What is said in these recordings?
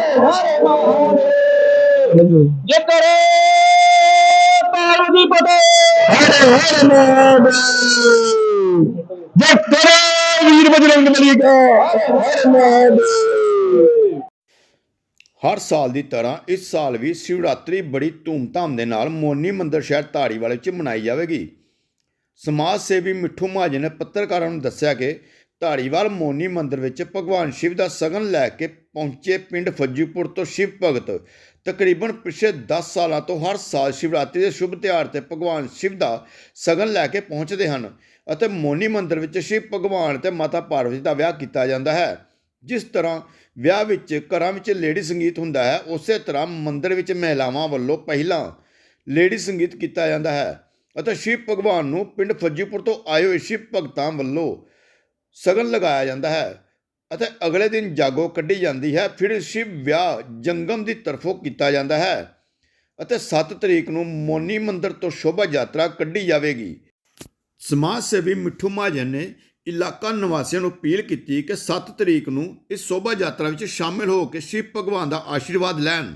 ਹਰ ਮਹਾਦੇਵ ਜੇ ਕਰੇ ਪਾਰੂ ਦੀ ਫਤਿਹ ਹਰ ਹਰ ਮਹਾਦੇਵ ਜੈ ਕਰੇ ਵੀਰ ਬਜਰੰਗ ਬਲੀ ਕਾ ਹਰ ਹਰ ਮਹਾਦੇਵ ਹਰ ਸਾਲ ਦੀ ਤਰ੍ਹਾਂ ਇਸ ਸਾਲ ਵੀ ਸ਼ਿਵਰਾਤਰੀ ਬੜੀ ਧੂਮਧਾਮ ਦੇ ਨਾਲ ਮੋਨੀ ਮੰਦਰ ਸ਼ਹਿਰ ਧਾਰੀਵਾਲ ਵਿੱਚ ਮਨਾਈ ਜਾਵੇਗੀ। ਸਮਾਜ ਸੇਵੀ ਮਿੱਠੂ ਮਹਾਜਨ ਨੇ ਪੱਤਰਕਾਰਾਂ ਨੂੰ ਦੱਸਿਆ ਕਿ ਧਾਰੀਵਾਲ ਮੋਨੀ ਮੰਦਰ ਵਿੱਚ ਭਗਵਾਨ ਸ਼ਿਵ ਦਾ ਸਗਨ ਲੈ ਕੇ ਪਹੁੰਚੇ ਪਿੰਡ ਫੱਜੂਪੁਰ ਤੋਂ ਸ਼ਿਵ ਭਗਤ। ਤਕਰੀਬਨ ਪਿਛਲੇ 10 ਸਾਲਾਂ ਤੋਂ ਹਰ ਸਾਲ ਸ਼ਿਵਰਾਤਰੀ ਦੇ ਸ਼ੁਭ ਤਿਉਹਾਰ ਤੇ ਭਗਵਾਨ ਸ਼ਿਵ ਦਾ ਸਗਨ ਲੈ ਕੇ ਪਹੁੰਚਦੇ ਹਨ ਅਤੇ ਮੋਨੀ ਮੰਦਰ ਵਿੱਚ ਸ਼ਿਵ ਭਗਵਾਨ ਤੇ ਮਾਤਾ ਪਾਰਵਤੀ ਦਾ ਵਿਆਹ ਕੀਤਾ ਜਾਂਦਾ ਹੈ। ਜਿਸ ਤਰ੍ਹਾਂ ਵਿਆਹ ਵਿੱਚ ਘਰਾਂ ਵਿੱਚ ਲੇਡੀ ਸੰਗੀਤ ਹੁੰਦਾ ਹੈ, ਉਸੇ ਤਰ੍ਹਾਂ ਮੰਦਰ ਵਿੱਚ ਮਹਿਲਾਵਾਂ ਵੱਲੋਂ ਪਹਿਲਾਂ ਲੇਡੀ ਸੰਗੀਤ ਕੀਤਾ ਜਾਂਦਾ ਹੈ ਅਤੇ ਸ਼ਿਵ ਭਗਵਾਨ ਨੂੰ ਪਿੰਡ ਫੱਜੀਪੁਰ ਤੋਂ ਆਏ ਹੋਏ ਸ਼ਿਵ ਭਗਤਾਂ ਵੱਲੋਂ ਸਗਨ ਲਗਾਇਆ ਜਾਂਦਾ ਹੈ ਅਤੇ ਅਗਲੇ ਦਿਨ ਜਾਗੋ ਕੱਢੀ ਜਾਂਦੀ ਹੈ, ਫਿਰ ਸ਼ਿਵ ਵਿਆਹ ਜੰਗਮ ਦੀ ਤਰਫੋਂ ਕੀਤਾ ਜਾਂਦਾ ਹੈ ਅਤੇ 7 ਤਰੀਕ ਨੂੰ ਮੋਨੀ ਮੰਦਰ ਤੋਂ ਸ਼ੋਭਾ ਯਾਤਰਾ ਕੱਢੀ ਜਾਵੇਗੀ। ਸਮਾਜ ਸੇਵੀ ਮਿੱਠੂ ਮਹਾਜਨ ਨੇ ਇਲਾਕਾ ਨਿਵਾਸੀਆਂ ਨੂੰ ਅਪੀਲ ਕੀਤੀ ਕਿ 7 ਤਰੀਕ ਨੂੰ ਇਸ ਸ਼ੋਭਾ ਯਾਤਰਾ ਵਿੱਚ ਸ਼ਾਮਿਲ ਹੋ ਕੇ ਸ਼ਿਵ ਭਗਵਾਨ ਦਾ ਆਸ਼ੀਰਵਾਦ ਲੈਣ।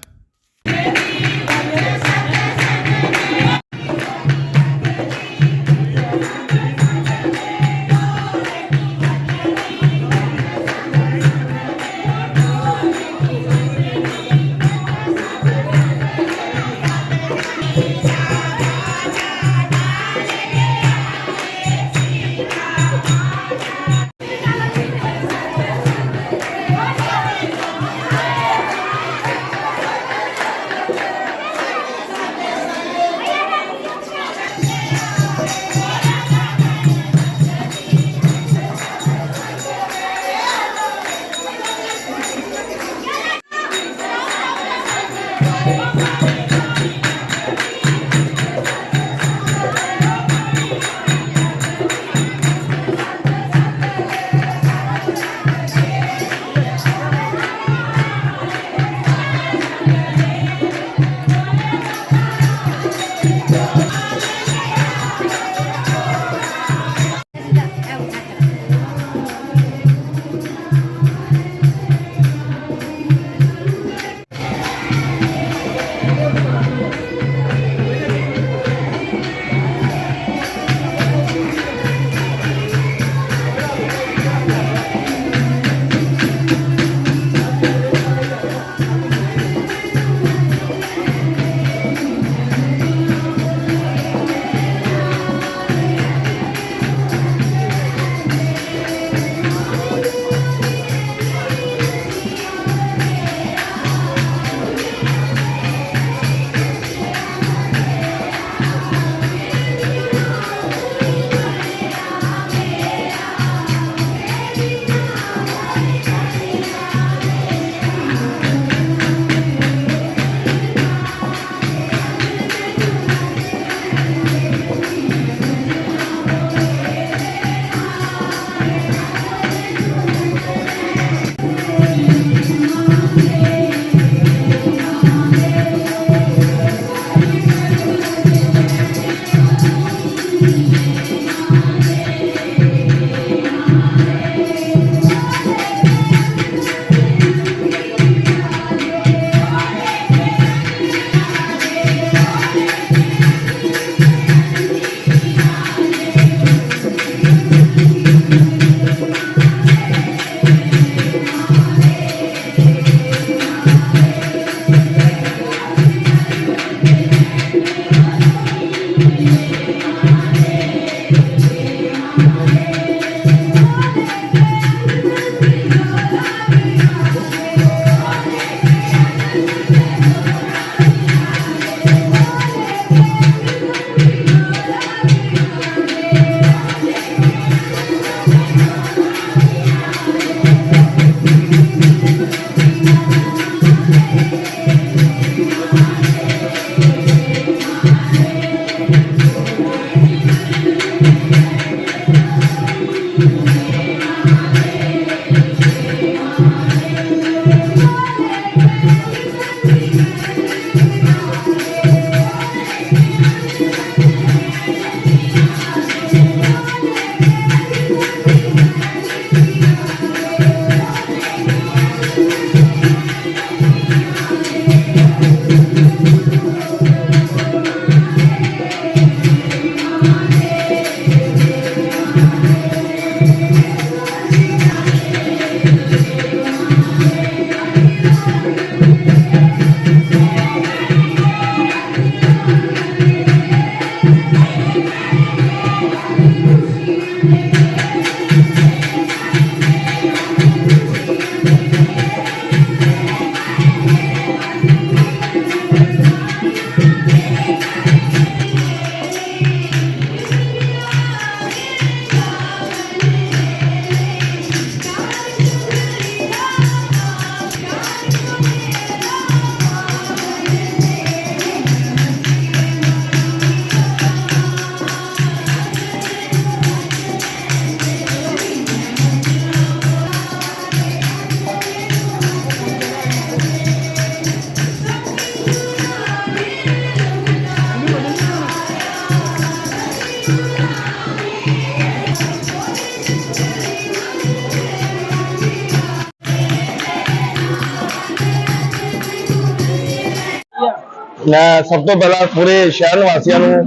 ਮੈਂ ਸਭ ਤੋਂ ਪਹਿਲਾਂ ਪੂਰੇ ਸ਼ਹਿਰ ਨਿਵਾਸੀਆਂ ਨੂੰ,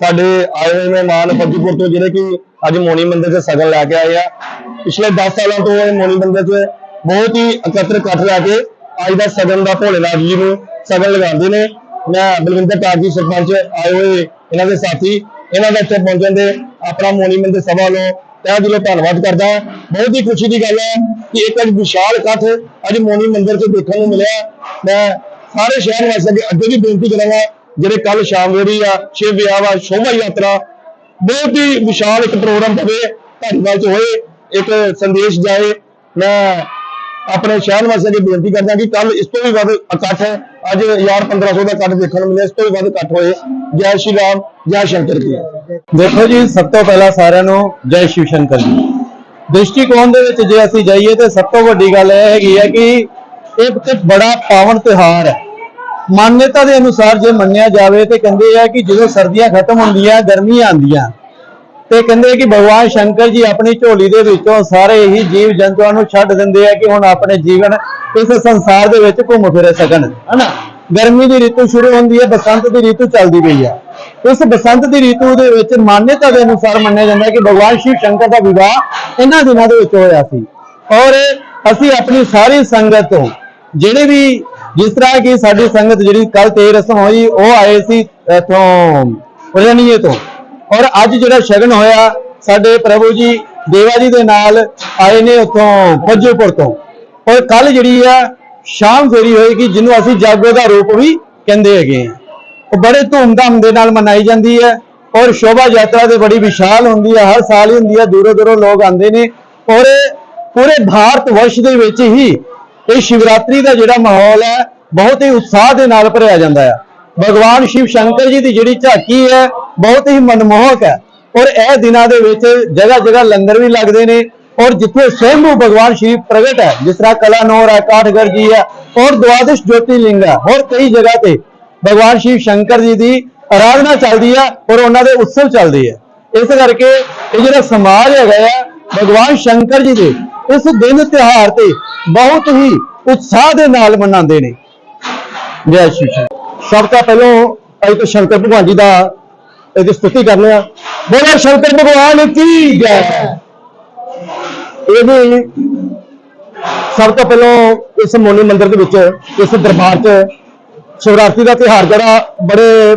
ਸਾਡੇ ਆਏ ਹੋਏ ਮਹਿਮਾਨ ਫੱਜੂਪੁਰ ਤੋਂ, ਜਿਹੜੇ ਕਿ ਅੱਜ ਮੋਨੀ ਮੰਦਿਰ ਤੇ ਸਗਨ ਲੈ ਕੇ ਆਏ ਆ। ਪਿਛਲੇ 10 ਸਾਲਾਂ ਤੋਂ ਇਹ ਮੋਨੀ ਮੰਦਿਰ 'ਚ ਬਹੁਤ ਹੀ ਇਕੱਤਰ ਇਕੱਠ ਲੈ ਕੇ ਅੱਜ ਦਾ ਸਗਨ ਦਾ ਭੋਲੇਨਾਥ ਜੀ ਨੂੰ ਸਗਨ ਲਗਾਉਂਦੇ ਨੇ। ਮੈਂ ਬਲਵਿੰਦਰ ਕਾਰ ਜੀ ਸਰਪੰਚ ਆਏ ਹੋਏ ਇਹਨਾਂ ਦੇ ਸਾਥੀ, ਇਹਨਾਂ ਦਾ ਇੱਥੇ ਪਹੁੰਚਣ ਦੇ ਆਪਣਾ ਮੋਨੀ ਮੰਦਿਰ ਸਭਾ ਵੱਲੋਂ ਤਹਿ ਦਿਲੋਂ ਧੰਨਵਾਦ ਕਰਦਾ ਬਹੁਤ ਹੀ ਖੁਸ਼ੀ ਦੀ ਗੱਲ ਹੈ ਕਿ ਇੱਕ ਅੱਜ ਵਿਸ਼ਾਲ ਇਕੱਠ ਅੱਜ ਮੋਨੀ ਮੰਦਿਰ 'ਚ ਦੇਖਣ ਨੂੰ ਮਿਲਿਆ। ਮੈਂ ਸਾਰੇ ਸ਼ਹਿਰ ਵਾਸੀਆਂ ਅੱਗੇ ਅੱਗੇ ਵੀ ਬੇਨਤੀ ਕਰਾਂਗਾ, ਜਿਹੜੇ ਕੱਲ ਸ਼ਾਮ ਵੇਰੀ ਆ ਸ਼ਿਵ ਵਿਆਹ ਵਾ, ਸ਼ੋਭਾ ਯਾਤਰਾ, ਬਹੁਤ ਹੀ ਵਿਸ਼ਾਲ ਇੱਕ ਪ੍ਰੋਗਰਾਮ ਹੋਵੇ ਧੰਨਵਾਦ ਹੋਏ, ਇੱਕ ਸੰਦੇਸ਼ ਜਾਏ, ਮੈਂ ਆਪਣੇ ਸ਼ਹਿਰ ਵਾਸੀਆਂ ਦੀ ਬੇਨਤੀ ਕਰਦਾ ਕਿ ਕੱਲ ਇਸ ਤੋਂ ਵੀ ਵੱਧ ਇਕੱਠ ਹੈ। ਅੱਜ ਯਾਰ 1500 ਦਾ ਇਕੱਠ ਦੇਖਣ ਨੂੰ ਮਿਲਿਆ, ਇਸ ਤੋਂ ਵੀ ਵੱਧ ਇਕੱਠ ਹੋਏ। ਜੈ ਸ਼੍ਰੀ ਰਾਮ, ਜੈ ਸ਼ੰਕਰ ਜੀ ਦੇਖੋ ਜੀ, ਸਭ ਤੋਂ ਪਹਿਲਾਂ ਸਾਰਿਆਂ ਨੂੰ ਜੈ ਸ਼ਿਵ ਸ਼ੰਕਰ ਜੀ। ਦ੍ਰਿਸ਼ਟੀਕੋਣ ਦੇ ਵਿੱਚ ਜੇ ਅਸੀਂ ਜਾਈਏ ਤੇ ਸਭ ਤੋਂ ਵੱਡੀ ਗੱਲ ਇਹ ਹੈਗੀ ਹੈ ਕਿ ਇਹ ਤੇ ਬੜਾ ਪਾਵਨ ਤਿਹਾਰ ਹੈ। ਮਾਨਤਾ ਦੇ ਅਨੁਸਾਰ ਜੇ ਮੰਨਿਆ ਜਾਵੇ ਤੇ ਕਹਿੰਦੇ ਆ ਕਿ ਜਦੋਂ ਸਰਦੀਆਂ ਖਤਮ ਹੁੰਦੀਆਂ, ਗਰਮੀਆਂ ਆਉਂਦੀਆਂ, ਤੇ ਕਹਿੰਦੇ ਕਿ ਭਗਵਾਨ ਸ਼ੰਕਰ ਜੀ ਆਪਣੀ ਝੋਲੀ ਦੇ ਵਿੱਚੋਂ ਸਾਰੇ ਹੀ ਜੀਵ ਜੰਤੂਆਂ ਨੂੰ ਛੱਡ ਦਿੰਦੇ ਆ ਕਿ ਹੁਣ ਆਪਣੇ ਜੀਵਨ ਇਸ ਸੰਸਾਰ ਦੇ ਵਿੱਚ ਘੁੰਮ ਫਿਰ ਸਕਣ, ਹਨਾ? ਗਰਮੀ ਦੀ ਰੀਤੂ ਸ਼ੁਰੂ ਹੁੰਦੀ ਹੈ, ਬਸੰਤ ਦੀ ਰੀਤੂ ਚੱਲਦੀ ਪਈ ਹੈ ਇਸ ਬਸੰਤ ਦੀ ਰੀਤੂ ਦੇ ਵਿੱਚ ਮਾਨਤਾ ਦੇ ਅਨੁਸਾਰ ਮੰਨਿਆ ਜਾਂਦਾ ਕਿ ਭਗਵਾਨ ਸ਼ਿਵ ਸ਼ੰਕਰ ਦਾ ਵਿਵਾਹ ਇਹਨਾਂ ਦਿਨਾਂ ਦੇ ਵਿੱਚ ਹੋਇਆ ਸੀ। ਔਰ ਅਸੀਂ ਆਪਣੀ ਸਾਰੀ ਸੰਗਤ ਤੋਂ ਜਿਹੜੇ ਵੀ ਜਿਸ ਤਰ੍ਹਾਂ ਕਿ ਸਾਡੀ ਸੰਗਤ ਜਿਹੜੀ ਕੱਲ ਤੇ ਰਸਮ ਹੋਈ, ਉਹ ਆਏ ਸੀ ਇਥੋਂ ਉਰਨੀਏ ਤੋਂ। ਔਰ ਅੱਜ ਜਿਹੜਾ ਸ਼ਗਨ ਹੋਇਆ, ਸਾਡੇ ਪ੍ਰਭੂ ਜੀ ਦੇਵਾ ਜੀ ਦੇ ਨਾਲ ਆਏ ਨੇ ਉੱਥੋਂ ਫੱਜੂਪੁਰ ਤੋਂ। ਔਰ ਕੱਲ ਜਿਹੜੀ ਆ, ਸ਼ਾਮ ਫੇਰੀ ਹੋਏਗੀ, ਜਿਹਨੂੰ ਅਸੀਂ ਜਾਗੋ ਦਾ ਰੂਪ ਵੀ ਕਹਿੰਦੇ ਹੈਗੇ ਆ ਉਹ ਬੜੇ ਧੂਮਧਾਮ ਦੇ ਨਾਲ ਮਨਾਈ ਜਾਂਦੀ ਹੈ। ਔਰ ਸ਼ੋਭਾ ਯਾਤਰਾ ਤੇ ਬੜੀ ਵਿਸ਼ਾਲ ਹੁੰਦੀ ਹੈ, ਹਰ ਸਾਲ ਹੀ ਹੁੰਦੀ ਹੈ, ਦੂਰੋਂ ਦੂਰੋਂ ਲੋਕ ਆਉਂਦੇ ਨੇ। ਔਰ ਪੂਰੇ ਭਾਰਤ ਵਰਸ਼ ਦੇ ਵਿੱਚ ਹੀ ਇਹ ਸ਼ਿਵਰਾਤਰੀ ਦਾ ਜਿਹੜਾ ਮਾਹੌਲ ਹੈ, ਬਹੁਤ ਹੀ ਉਤਸ਼ਾਹ ਦੇ ਨਾਲ ਭਰਿਆ ਜਾਂਦਾ ਹੈ ਭਗਵਾਨ ਸ਼ਿਵ ਸ਼ੰਕਰ ਜੀ ਦੀ ਜਿਹੜੀ ਝਾਕੀ ਹੈ, ਬਹੁਤ ਹੀ ਮਨਮੋਹਕ ਹੈ। ਔਰ ਇਹ ਦਿਨਾਂ ਦੇ ਵਿੱਚ ਜਗ੍ਹਾ ਜਗ੍ਹਾ ਲੰਗਰ ਵੀ ਲੱਗਦੇ ਨੇ। ਔਰ ਜਿੱਥੇ ਸਵੈੰਭੂ ਭਗਵਾਨ ਸ਼ਿਵ ਪ੍ਰਗਟ ਹੈ, ਜਿਸ ਤਰ੍ਹਾਂ ਕਲਾਨੌਰ ਹੈ, ਕਾਠਗੜ੍ਹ ਜੀ ਹੈ, ਔਰ ਦਵਾਦਸ਼ ਜੋਤੀ ਲਿੰਗ ਹੈ, ਹੋਰ ਕਈ ਜਗ੍ਹਾ ਤੇ ਭਗਵਾਨ ਸ਼ਿਵ ਸ਼ੰਕਰ ਜੀ ਦੀ ਆਰਾਧਨਾ ਚੱਲਦੀ ਹੈ ਔਰ ਉਹਨਾਂ ਦੇ ਉਤਸਵ ਚੱਲਦੇ ਹੈ। ਇਸ ਕਰਕੇ ਇਹ ਜਿਹੜਾ ਸਮਾਜ ਹੈਗਾ ਆ, ਭਗਵਾਨ ਸ਼ੰਕਰ ਜੀ ਦੇ ਇਸ ਦਿਨ ਤਿਉਹਾਰ ਤੇ ਬਹੁਤ ਹੀ ਉਤਸ਼ਾਹ ਦੇ ਨਾਲ ਮਨਾਉਂਦੇ ਨੇ। ਜੈ ਸ਼੍ਰੀ ਸਭ ਤੋਂ ਪਹਿਲਾਂ ਅਸੀਂ ਤਾਂ ਸ਼ੰਕਰ ਭਗਵਾਨ ਜੀ ਦਾ ਇਹਦੀ ਸਤੁਤੀ ਕਰਨੇ ਆ ਬੋਲੋ ਸ਼ੰਕਰ ਭਗਵਾਨ ਕੀ ਜੈ ਇਹ ਵੀ ਸਭ ਤੋਂ ਪਹਿਲਾਂ ਇਸ ਮੋਨੀ ਮੰਦਿਰ ਦੇ ਵਿੱਚ, ਇਸ ਦਰਬਾਰ 'ਚ ਸ਼ਿਵਰਾਤਰੀ ਦਾ ਤਿਉਹਾਰ ਜਿਹੜਾ ਬੜੇ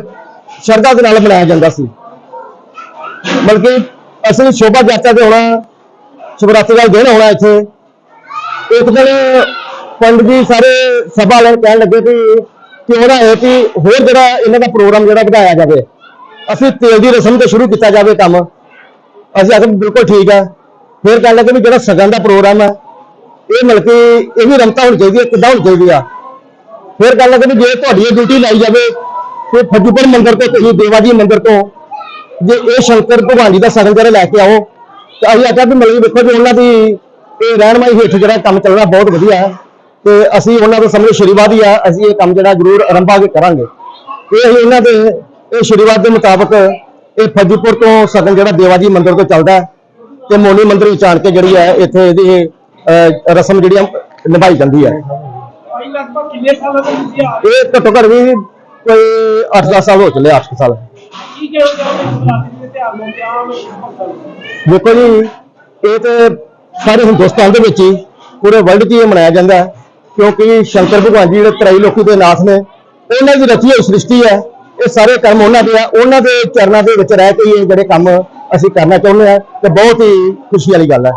ਸ਼ਰਧਾ ਦੇ ਨਾਲ ਮਨਾਇਆ ਜਾਂਦਾ ਸੀ। ਬਲਕਿ ਅਸਲੀ ਸ਼ੋਭਾ ਯਾਤਰਾ ਦੇ ਹੋਣਾ ਸ਼ਿਵਰਾਤਰੀ ਦਾ ਦਿਨ ਹੋਣਾ ਇੱਥੇ। ਇੱਕ ਦਿਨ ਪੰਡਿਤ ਜੀ ਸਾਰੇ ਸਭਾ ਵਾਲੇ ਕਹਿਣ ਲੱਗੇ ਵੀ ਕਿਉਂ ਨਾ ਹੈ ਕਿ ਹੋਰ ਜਿਹੜਾ ਇਹਨਾਂ ਦਾ ਪ੍ਰੋਗਰਾਮ ਜਿਹੜਾ ਵਧਾਇਆ ਜਾਵੇ। ਅਸੀਂ ਤੇਲ ਦੀ ਰਸਮ ਤੋਂ ਸ਼ੁਰੂ ਕੀਤਾ ਜਾਵੇ ਕੰਮ। ਅਸੀਂ ਆਖਿਆ ਬਿਲਕੁਲ ਠੀਕ ਹੈ ਫਿਰ ਕਹਿਣ ਲੱਗੇ ਵੀ ਜਿਹੜਾ ਸਗਨ ਦਾ ਪ੍ਰੋਗਰਾਮ ਹੈ ਇਹ ਮਿਲ ਕੇ ਇਹ ਵੀ ਰਮਤਾ ਹੋਣੀ ਚਾਹੀਦੀ ਹੈ ਕਿੱਦਾਂ ਹੋਣੀ ਚਾਹੀਦੀ ਆ। ਫਿਰ ਗੱਲ ਲੱਗੇ ਵੀ ਜੇ ਤੁਹਾਡੀ ਇਹ ਡਿਊਟੀ ਲਾਈ ਜਾਵੇ, ਤੇ ਫੱਜੂਪੁਰ ਮੰਦਿਰ ਤੋਂ, ਤੁਸੀਂ ਦੇਵਾ ਜੀ ਮੰਦਿਰ ਤੋਂ, ਜੇ ਇਹ ਸ਼ੰਕਰ ਭਗਵਾਨ ਜੀ ਦਾ ਸਗਨ ਜਿਹੜਾ ਲੈ ਕੇ ਆਓ ਤੇ ਅਸੀਂ ਆਖਿਆ ਵੀ ਮਿਲ ਕੇ ਵੇਖੋ ਵੀ ਉਹਨਾਂ ਦੀ ਇਹ ਰਹਿਣਮਾਈ ਹੇਠ ਜਿਹੜਾ ਕੰਮ ਚੱਲਣਾ ਬਹੁਤ ਵਧੀਆ ਹੈ ਤੇ ਅਸੀਂ ਉਹਨਾਂ ਤੋਂ ਸਮਝ ਆਸ਼ੀਰਵਾਦ ਹੀ ਆ ਅਸੀਂ ਇਹ ਕੰਮ ਜਿਹੜਾ ਜ਼ਰੂਰ ਆਰੰਭਾਗੇ ਕਰਾਂਗੇ। ਇਹ ਅਸੀਂ ਉਹਨਾਂ ਦੇ ਇਹ ਆਸ਼ੀਰਵਾਦ ਦੇ ਮੁਤਾਬਕ ਇਹ ਫੱਜੂਪੁਰ ਤੋਂ ਸਗਨ ਜਿਹੜਾ ਦੇਵਾ ਜੀ ਮੰਦਿਰ ਤੋਂ ਚੱਲਦਾ ਹੈ ਤੇ ਮੋਨੀ ਮੰਦਿਰ ਵਿੱਚ ਆਣ ਕੇ ਜਿਹੜੀ ਹੈ ਇੱਥੇ ਇਹਦੀ ਰਸਮ ਜਿਹੜੀ ਨਿਭਾਈ ਜਾਂਦੀ ਹੈ। ਇਹ ਘੱਟੋ ਘੱਟ ਵੀ ਕੋਈ 8-10 ਸਾਲ ਹੋ ਚੱਲੇ 8 ਸਾਲ। ਕੀ ਕਹਿਣਾ ਚਾਹੋਗੇ ਸ਼ਿਵਰਾਤਰੀ ਦੇ ਤਿਉਹਾਰ ਨੂੰ ਕਿ ਆਮ ਭਗਤਾਂ ਦੇਖੋ ਜੀ, ਇਹ ਤੇ ਸਾਰੇ ਹਿੰਦੁਸਤਾਨ ਦੇ ਵਿੱਚ ਹੀ ਪੂਰੇ ਵਰਲਡ 'ਚ ਹੀ ਇਹ ਮਨਾਇਆ ਜਾਂਦਾ ਹੈ, ਕਿਉਂਕਿ ਸ਼ੰਕਰ ਭਗਵਾਨ ਜੀ ਜਿਹੜੇ ਤਰਾਈ ਲੋਕੀ ਦੇ ਨਾਥ ਨੇ, ਉਹਨਾਂ ਦੀ ਰਚੀ ਹੋਈ ਸ੍ਰਿਸ਼ਟੀ ਹੈ, ਇਹ ਸਾਰੇ ਕੰਮ ਉਹਨਾਂ ਦੇ ਆ, ਉਹਨਾਂ ਦੇ ਚਰਨਾਂ ਦੇ ਵਿੱਚ ਰਹਿ ਕੇ ਹੀ ਇਹ ਜਿਹੜੇ ਕੰਮ ਅਸੀਂ ਕਰਨਾ ਚਾਹੁੰਦੇ ਆ ਤੇ ਬਹੁਤ ਹੀ ਖੁਸ਼ੀ ਵਾਲੀ ਗੱਲ ਹੈ।